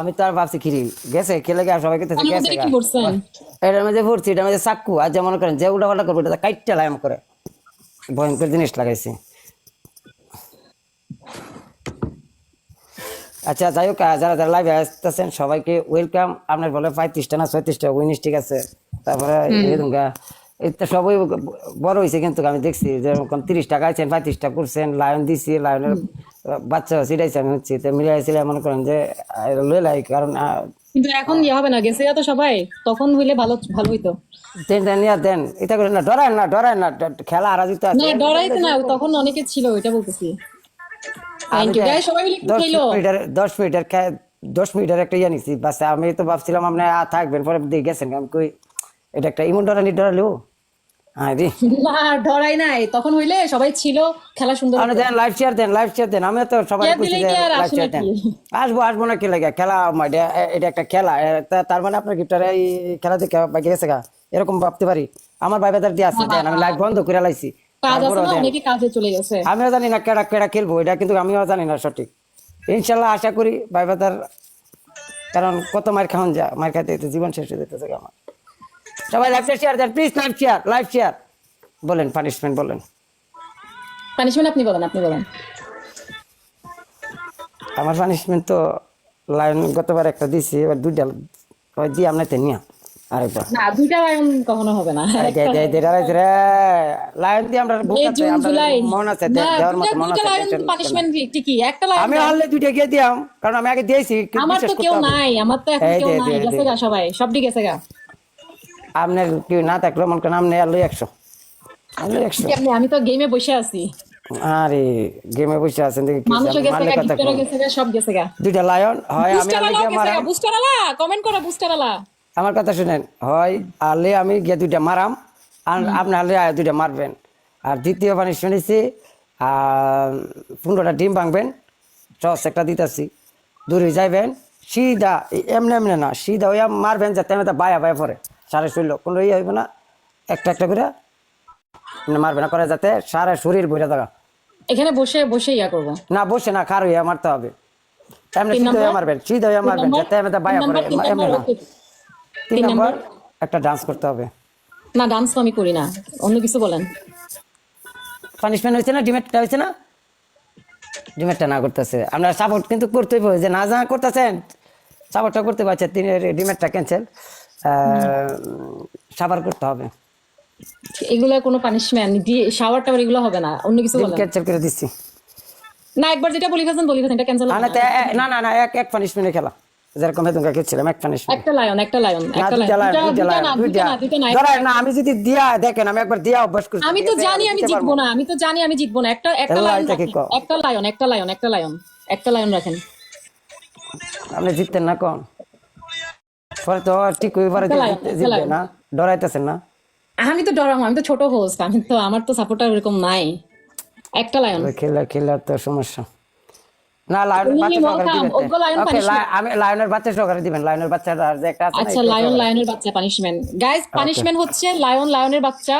আমি তো আর ভাবছি খিরি গেছে? খেলে গিয়ে সবাই তার গেছে এটার মধ্যে ভরছি এটার মধ্যে চাক্কু। আর যেমন করেন যে উল্টা পাল্টা করব এটা কাইটটা লাইম করে। ভয়ঙ্কর জিনিস লাগাইছি। আচ্ছা যাই হোক যারা যারা লাইভে আসতেছেন সবাইকে ওয়েলকাম আপনার বলে পঁয়ত্রিশটা না ছয়ত্রিশটা উইনিস ঠিক আছে। তারপরে তো সবই বড় হয়েছে কিন্তু আমি দেখছি যেরকম তিরিশ টাকা আছেন পঁয়ত্রিশটা করছেন লায়ন দিছি লায়নের বাচ্চা সিটাইছে আমি হচ্ছি। তো মিলিয়ে আসলে মনে করেন যে লই লাই কারণ কিন্তু এখন ইয়ে হবে না গেছে তো সবাই তখন হইলে ভালো ভালো হইতো। দেন দেন ইয়া দেন এটা করে না ডরায় না ডরায় না খেলা আরাজিত আছে। না ডরাইতে না তখন অনেকে ছিল ওইটা বলতেছি। থ্যাংক ইউ গাইস সবাই মিলে খেলো। মিনিটের দশ মিনিটের খে- দশ মিনিটের একটা ইয়ে নিছি বাস আমি তো ভাবছিলাম আপনি থাকবেন পরে দিয়ে গেছেন আমি কই এটা একটা ইমন ডরানি ডরালো হ্যাঁ রে না ডরাই নাই। তখন হইলে সবাই ছিল খেলা সুন্দর আপনি দেন লাইভ শেয়ার দেন লাইভ শেয়ার দেন। আমি তো সবাই Share কইছি দিলেই যে কি আর লাইভ আসে দেন। আসব আসব না কি লাগে? খেলা আমার এটা এটা একটা খেলা। তার মানে আপনার গিফটার এই খেলা দেখে বাকি গেছে গা? এরকম ভাবতে পারি। আমার ভাই বেদার দিয়ে আসছে দেন আমি লাইভ বন্ধ করে লাইছি। আমিও জানি না কেডা কেডা খেলব এটা কিন্তু আমিও জানি না সঠিক। ইনশাল্লাহ আশা করি ভাইবাদার কারণ কত মার খাওয়ান যা মার খাইতে খাইতে জীবন শেষ হয়ে যেতেছে আমার। সবাই live share then please live share live share বলেন পানিশমেন্ট বলেন। পানিশমেন্ট আপনি বলেন আপনি বলেন। আমার পানিশমেন্ট তো লাইন গতবার একটা দিছি এবার দুইটা ওই দিয়ে আপনার নিয়া আরেকবার। না দুইটা লাইন কখনো হবে না। লাইন দিয়ে আমরা বুক এই আছে জুন আমরা জুলাই। মন আছে দেওয়ার মতো মন আছে পানিশমেন্ট ঠিকই একটা লাইন আমি হারলে দুইটা গিয়ে দিয়াম কারণ আমি আগে দিয়েছি আমার তো কেউ নাই আমার তো এখন কেউ নাই গেছে। গা সবাই সবটি গেছে গা। আপনার কেউ না থাকলে মনে করেন আপনি আলো একশো। আলো একশো। আমি তো গেমে বসে আছি। আরে গেমে বসে আছেন দেখি কি সব গেছে গা। দুইটা লায়ন হয় আমি বুস্টার আলা কমেন্ট করো বুস্টার আলা আমার কথা শুনেন হয় আলে আমি গিয়ে দুইটা মারাম আর আপনি আলে দুইটা মারবেন। আর দ্বিতীয় পানি শুনেছি আর পনেরোটা ডিম ভাঙবেন টস একটা দিতেছি। দূরে যাইবেন সিধা এমনি এমনি না সিধা হইয়া মারবেন যাতে বায়া বায়া পরে। সারে শরীর কোনো ইয়ে হইব না। একটা একটা করে মারবে না করে যাতে সারা শরীর বইরা থাকা। এখানে বসে বসে ইয়া করব। না বসে না খার হইয়া মারতে হবে। এমনি সিধা হইয়া মারবেন সিধা হইয়া মারবেন যাতে আমি বায়া পরে নাম্বার, তিন এমনি না। তিন নম্বর? একটা ডান্স করতে হবে। না ডান্স আমি করি না। অন্য কিছু বলেন। পানিশমেন্ট হয়েছে না ডিমেটটা হয়েছে না? ডিমেটটা না করতেছে। আমরা সাপোর্ট কিন্তু করতেই হবে যে না যা করতেছেন সাপোর্টটা করতে পারছে তিনি ডিমেটটা ক্যান্সেল সাবার করতে হবে। এগুলো কোনো পানিশমেন্ট দিয়ে শাওয়ার টাওয়ার এগুলো হবে না অন্য কিছু বলেন। ক্যান্সেল করে দিচ্ছি না একবার যেটা বলি ফেলছেন বলি ফেলছেন এটা ক্যান্সেল না। না না এক এক পানিশমেন্টে খেলা। যেরকম হেতুকা খেলছিলাম এক পানিশমেন্ট একটা লায়ন একটা লায়ন একটা লায়ন দুইটা লাইন না দুইটা দুইটা। না দুইটা না ধরেন না আমি যদি দিয়া দেখেন আমি একবার দিয়া অভ্যাস করছি আমি তো জানি আমি জিতবো না আমি তো জানি আমি জিতবো না। একটা একটা লায়ন? একটা লায়ন একটা লায়ন একটা লায়ন একটা লায়ন রাখেন। আপনি জিততেন না কোন? পরে তো ঠিক ওই পারে খেলায়, জিতবে না ডরাইতেছেন না? আমি তো ডরাম আমি তো ছোট হোস্ট আমি তো আমার তো সাপোর্টার এরকম নাই। একটা লায়ন ওই খেলা খেলার তো সমস্যা। না লায়নের বাচ্চা সহকারে আমি লায়নের বাচ্চা সহকারে দিবেন। লায়নের বাচ্চাটা আর যে একটা আছে আচ্ছা লায়ন লায়নের বাচ্চা পানিশমেন্ট গাইস পানিশমেন্ট হচ্ছে লায়ন লায়নের বাচ্চা।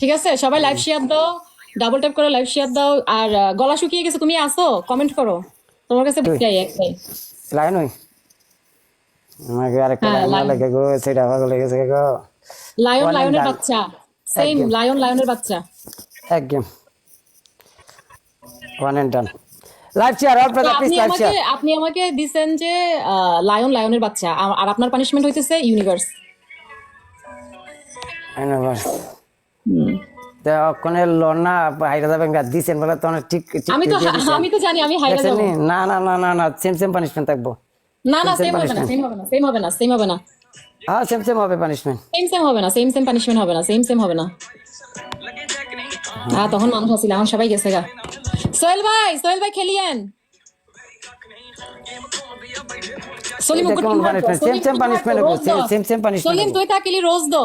ঠিক আছে? সবাই লাইভ শেয়ার দাও ডাবল ট্যাপ করে লাইভ শেয়ার দাও। আর গলা শুকিয়ে গেছে তুমি আসো কমেন্ট করো। তোমার কাছে একটাই লায়ন ওই। আমাকে আরেকটা হ্যাঁ, লায়ন গো? সেটা গো? লায়ন লায়নের বাচ্চা। সেম লায়ন লায়নের বাচ্চা। এক game one and done live share all brother please live share আপনি আমাকে দিছেন যে লায়ন লায়নের বাচ্চা। আর- আপনার পানিশমেন্ট হইতেছে ইউনিভার্স ইউনিভার্স তো ওখানে লনা হাইরা যাবেন গা দিছেন বলে তো ঠিক আমি তো আমি তো জানি আমি হাইরা না? না না না না সেম সেম পানিশমেন্ট থাকব। না না সেম হবে না সেম হবে না সেম হবে না সেম হবে না। হ্যাঁ সেম সেম হবে পানিশমেন্ট সেম সেম হবে না সেম সেম পানিশমেন্ট হবে না সেম সেম হবে না। হ্যাঁ তখন মানুষ আসছিল এখন সবাই গেছে গা। সোহেল ভাই সোহেল ভাই খেলিয়েন। সলিম এটা কোন punishment? Same same punishment হবে, same- same same punishment Salim তুই তাকিলি রোজ দো।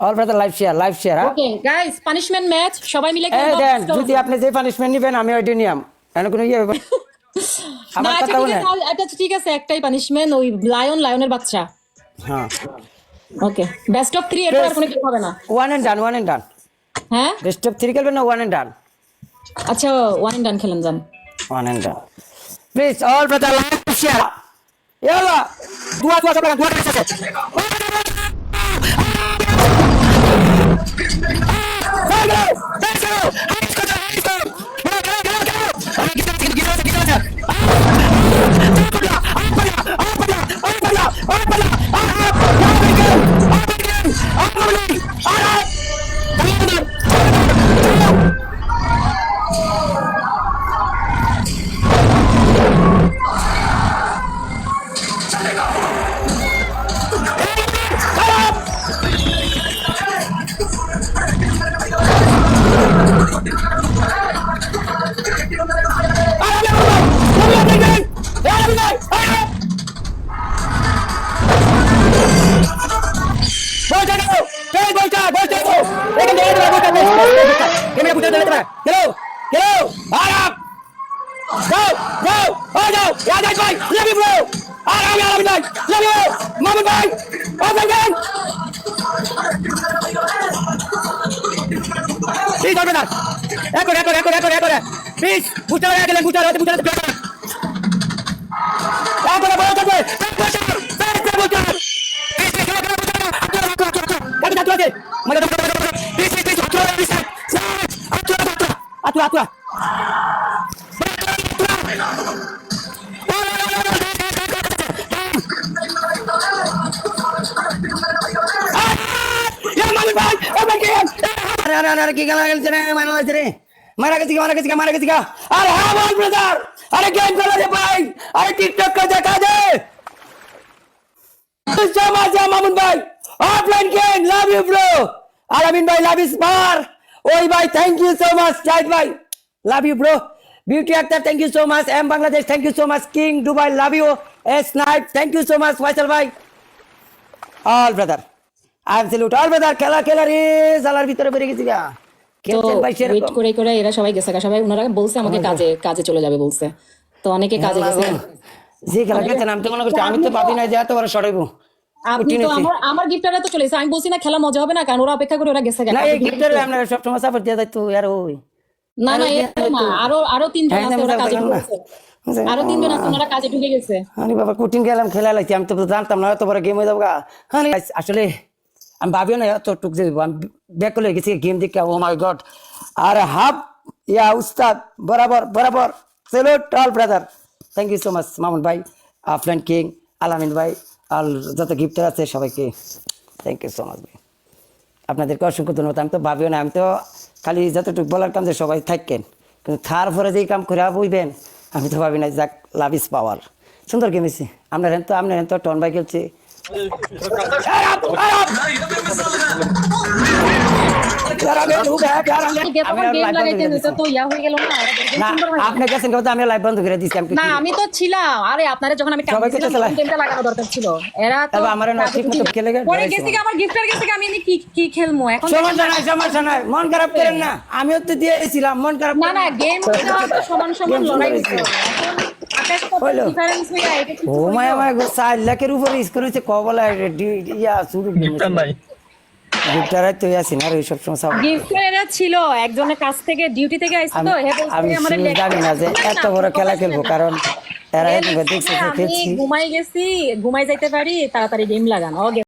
All brother live share live share okay guys punishment match সবাই মিলে খেলব। যদি আপনি যে পানিশমেন্ট নিবেন আমি ওইটা নিয়াম। এনে কোনো ইয়ে আমার আচ্ছা কথা ঠিক আছে আচ্ছা ঠিক আছে একটাই পানিশমেন্ট ওই লায়ন লায়নের বাচ্চা। হ্যাঁ। ওকে বেস্ট অফ থ্রি এটা আর কোনো কিছু হবে না। One and done one and done হ্যাঁ? বেস্ট অফ থ্রি খেলবেন না ওয়ান এন্ড ডান আচ্ছা ওয়ান এন্ড ডান খেলেন যান। One and done please all brother live share ইয়ালা দুয়া দুয়া সব লাগান দুয়া কাছে Hello, hello, Go, go, oh no, yeah, that's right, love you, bro. Love you, bye. love you, mama, bye. Oh my God. Please, don't do that. Echo, echo, echo, echo, echo. Please, বুঝতে পারে গেলেন বুঝতে পারে বুঝতে পারে এরপরে বড় থাকবে আতুয়া আতুয়া আরে আরে আরে আরে কি গালা গেলছে রে মারা গেছে রে মারা গেছে মারা গেছে মারা গেছে আরে হ্যাঁ বল ব্রাদার আরে গেম খেলা রে ভাই আরে টিকটক কা দেখা দে জামা জামা মামুন ভাই offline game love you bro Alamin ভাই লাভ ইস বার ওই ভাই thank you so much Zahid ভাই love you bro Beauty Akter thank you so much M Bangladesh thank you so much king Dubai love you S night thank you so much Faisal ভাই all brother I am all brother খেলা খেলা রে জালার ভিতরে বেরিয়ে গেছি গা। Wait করে করে এরা সবাই গেছে। সবাই ওনারা বলছে আমাকে কাজে কাজে চলে যাবে বলছে। তো অনেকে কাজে গেছে। যে খেলা খেলছেন আমি তো মনে করছি আমি তো ভাবি না যে এত বড় সরাইবো আপনি তো আমার আমার গিফটাররা তো চলে গেছে আমি বলছি না খেলা মজা হবে না কারণ ওরা অপেক্ষা করে ওরা গেছে গা। না এই গিফটের আমরা সব সময় সাপোর্ট দিয়ে যাইতো আর ওই। না না আরও আরও তিনজন হ্যাঁ, আছে ওরা কাজে আরও তিনজন আছে ওনারা কাজে ঢুকে গেছে। আরে বাবা কঠিন গেলাম খেলা লাগছে আমি তো জানতাম না এত বড় গেম হয়ে যাব গা। আসলে আমি ভাবিও না এত টুক যে আমি ব্যাক করে গেছি গেম দেখে ও মাই গড আর হাফ, ইয়া উস্তাদ, বরাবর বরাবর। Salute tall brother thank you so much Mamun ভাই আফলান কিং আলামিন ভাই, আর যত গিফটার আছে সবাইকে। থ্যাংক ইউ সো মাচ ভাই। আপনাদেরকে অসংখ্য ধন্যবাদ। আমি তো ভাবিও না আমি তো খালি যতটুকু বলার কাম যে সবাই থাকেন। কিন্তু তার পরে যেই কাম করে বুঝবেন আমি তো ভাবি না যাক লাভ ইস পাওয়ার সুন্দর গেম হয়েছে আমরা হেন তো আমরা হেন তো, টন বাই খেলছি। হয়ে হয়ে। আপনি গেছেন আমি লাইভ বন্ধ করে দিচ্ছি না আমি তো ছিলাম আরে আপনারা যখন আমি। গেমটা লাগানো দরকার ছিল। এরা তো তবে না ঠিক মতো খেলে গেলে পরে গেছি কি আমার গিফটার গেছে আমি কি কি খেলমু? এখন সমস্যা নাই সমস্যা নাই। মন খারাপ করেন না। আমিও তো দিয়েছিলাম মন খারাপ না না গেম সমান সমান লড়াই হচ্ছে হইল। ডিফারেন্স হইয়া এটা কি ও মাই মাই চার লাখের উপরে স্কোর হয়েছে কবলা ইয়া শুরু গিফটার তো আছি না ওই সব সময় সব ছিল একজনের কাছ থেকে ডিউটি থেকে আইছে তো আমি জানি না যে এত বড় খেলা খেলব কারণ এরা দেখছে খেলছি। ঘুমাই গেছি ঘুমাই যাইতে পারি তাড়াতাড়ি গেম লাগান ও